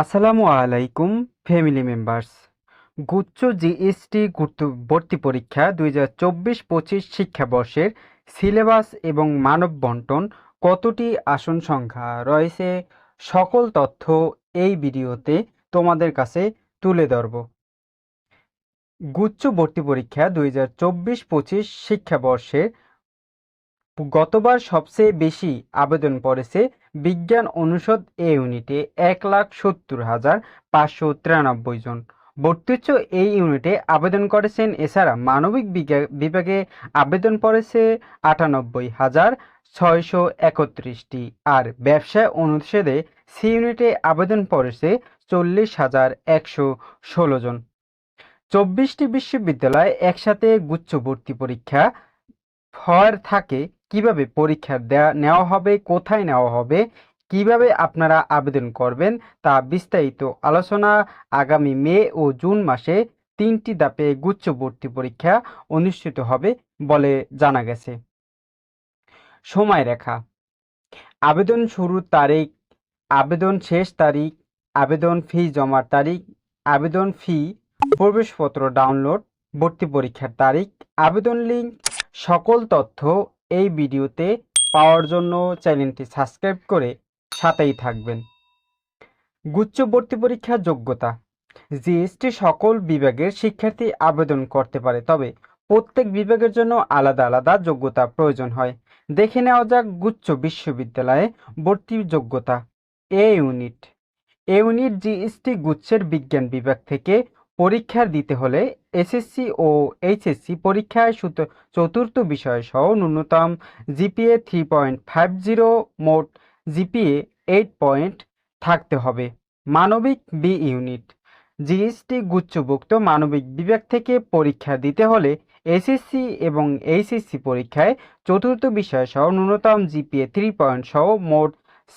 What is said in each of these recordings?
আসসালামু আলাইকুম, family members. গুচ্ছ জিএসটি ভর্তি পরীক্ষা দুই হাজার চব্বিশ পঁচিশ শিক্ষাবর্ষের সিলেবাস এবং মানব বন্টন কতটি আসন সংখ্যা রয়েছে সকল তথ্য এই ভিডিওতে তোমাদের কাছে তুলে ধরব। গুচ্ছ ভর্তি পরীক্ষা দুই হাজার চব্বিশ পঁচিশ শিক্ষাবর্ষে গতবার সবচেয়ে বেশি আবেদন পড়েছে বিজ্ঞান অনুষদ এ ইউনিটে এক লাখ সত্তর হাজার পাঁচশো তিরানব্বই জন। ভর্তিচ্ছ এই ইউনিটে আবেদন করেছেন এছাড়া মানবিক বিভাগে আবেদন পড়েছে আটানব্বই হাজার ছয়শো একত্রিশটি আর ব্যবসা অনুষদে সি ইউনিটে আবেদন পড়েছে চল্লিশ হাজার একশো ষোলো জন। চব্বিশটি বিশ্ববিদ্যালয় একসাথে গুচ্ছ ভর্তি পরীক্ষা হওয়ার থাকে কীভাবে পরীক্ষা দেওয়া নেওয়া হবে, কোথায় নেওয়া হবে, কীভাবে আপনারা আবেদন করবেন তা বিস্তারিত আলোচনা আগামী মে ও জুন মাসে তিনটি দাপে গুচ্ছ ভর্তি পরীক্ষা অনুষ্ঠিত হবে বলে জানা গেছে। সময় রেখা। আবেদন শুরুর তারিখ, আবেদন শেষ তারিখ, আবেদন ফি জমার তারিখ, আবেদন ফি, প্রবেশপত্র ডাউনলোড, ভর্তি পরীক্ষার তারিখ, আবেদন লিঙ্ক, সকল তথ্য এই ভিডিওতে পাওয়ার জন্য চ্যানেলটি সাবস্ক্রাইব করে সাথেই থাকবেন। গুচ্ছ ভর্তি পরীক্ষার যোগ্যতা। জিএসটি সকল বিভাগের শিক্ষার্থী আবেদন করতে পারে, তবে প্রত্যেক বিভাগের জন্য আলাদা আলাদা যোগ্যতা প্রয়োজন হয়। দেখে নেওয়া যাক গুচ্ছ বিশ্ববিদ্যালয়ে ভর্তি যোগ্যতা। A unit. A unit GST গুচ্ছের বিজ্ঞান বিভাগ থেকে পরীক্ষার দিতে হলে এসএসসি ও এইচএসসি পরীক্ষায় চতুর্থ বিষয় সহ ন্যূনতম GPA three point five zero মোট জিপিএ এইট পয়েন্ট থাকতে হবে। মানবিক বি ইউনিট জিএসটি গুচ্ছভুক্ত মানবিক বিভাগ থেকে পরীক্ষা দিতে হলে এসএসসি এবং এইচএসসি পরীক্ষায় চতুর্থ বিষয় সহ ন্যূনতম জিপিএ থ্রি পয়েন্ট সহ মোট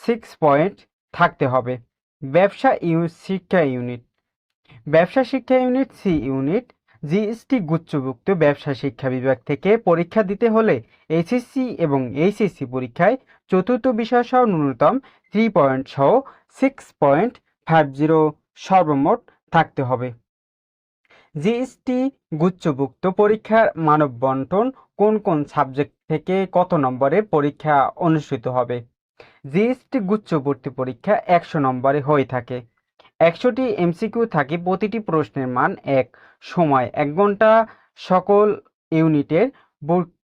সিক্স পয়েন্ট থাকতে হবে। ব্যবসা ইউ, শিক্ষা ইউনিট ব্যবসা শিক্ষা ইউনিট সি ইউনিট জিএসটি গুচ্ছভুক্ত ব্যবসা শিক্ষা বিভাগ থেকে পরীক্ষা দিতে হলে এসএসসি এবং এইচএসসি পরীক্ষায় চতুর্থ বিষয় সহ ন্যূনতম থ্রি পয়েন্ট সহ সিক্স পয়েন্ট ফাইভ জিরো সর্বমোট থাকতে হবে। জিএসটি গুচ্ছভুক্ত পরীক্ষার মানব বন্টন কোন কোন সাবজেক্ট থেকে কত নম্বরে পরীক্ষা অনুষ্ঠিত হবে? জিএসটি গুচ্ছভর্তি পরীক্ষা একশো নম্বরে হয়ে থাকে। একশোটি এমসিকিউ থাকে, প্রতিটি প্রশ্নের মান এক। সময়, এক ঘণ্টা সকল ইউনিটের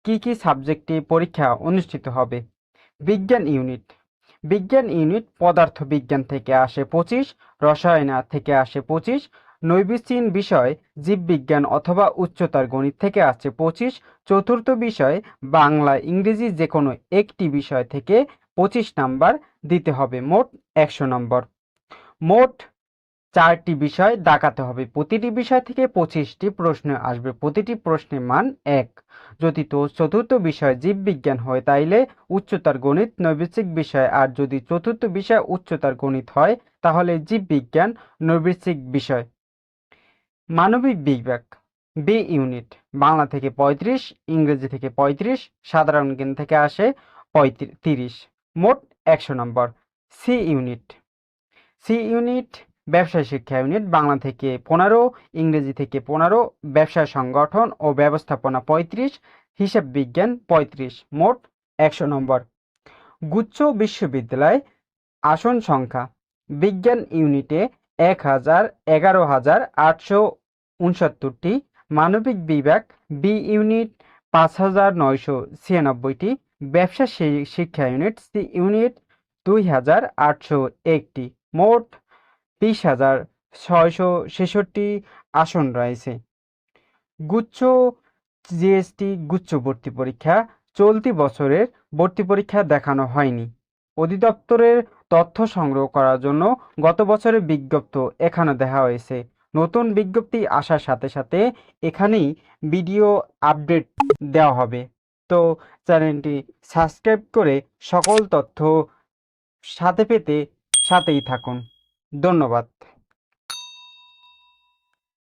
কি কি সাবজেক্টে পরীক্ষা অনুষ্ঠিত হবে? বিজ্ঞান ইউনিট। বিজ্ঞান ইউনিট পদার্থ বিজ্ঞান থেকে আসে পঁচিশ, রসায়না থেকে আসে পঁচিশ, নৈবিচ্ছিন বিষয় জীববিজ্ঞান অথবা উচ্চতার গণিত থেকে আসছে পঁচিশ, চতুর্থ বিষয় বাংলা, ইংরেজি যে কোনো একটি বিষয় থেকে পঁচিশ নাম্বার দিতে হবে, মোট একশো নম্বর। মোট চারটি বিষয় দেখাতে হবে। প্রতিটি বিষয় থেকে পঁচিশটি প্রশ্ন আসবে। প্রতিটি প্রশ্নের মান এক। যদি তো চতুর্থ বিষয় জীববিজ্ঞান হয়, তাইলে উচ্চতার গণিত, নৈবিত্তিক বিষয়। আর যদি চতুর্থ বিষয় উচ্চতার গণিত হয়, তাহলে জীববিজ্ঞান, নৈবিত্তিক বিষয়। মানবিক বিভাগ বি ইউনিট বাংলা থেকে পঁয়ত্রিশ, ইংরেজি থেকে পঁয়ত্রিশ, সাধারণ জ্ঞান থেকে আসে পঁয়ত্রিশ মোট একশো নম্বর সি ইউনিট সি ইউনিট ব্যবসায় শিক্ষা ইউনিট বাংলা থেকে পনেরো, ইংরেজি থেকে পনেরো ব্যবসা সংগঠন ও ব্যবস্থাপনা পঁয়ত্রিশ, হিসাব বিজ্ঞান পঁয়ত্রিশ, মোট একশো নম্বর। গুচ্ছ বিশ্ববিদ্যালয়, আসন সংখ্যা, বিজ্ঞান ইউনিটে এক হাজার এগারো হাজার আটশো উনসত্তরটি, মানবিক বিভাগ বি ইউনিট পাঁচ হাজার নয়শো ছিয়ানব্বইটি, ব্যবসা শিক্ষা ইউনিট সি ইউনিট দুই হাজার আটশো একটি, মোট বিশ হাজার ছয়শো ছেষট্টি আসন রয়েছে। গুচ্ছ জিএসটি গুচ্ছ ভর্তি পরীক্ষা চলতি বছরের ভর্তি পরীক্ষা দেখানো হয়নি। অধিদপ্তরের তথ্য সংগ্রহ করার জন্য গত বছরের বিজ্ঞপ্তি এখানে দেখা হয়েছে। নতুন বিজ্ঞপ্তি আসার সাথে সাথে এখানেই ভিডিও আপডেট দেওয়া হবে। তো চ্যানেলটি সাবস্ক্রাইব করে সকল তথ্য সাথে পেতে সাথেই থাকুন। ধন্যবাদ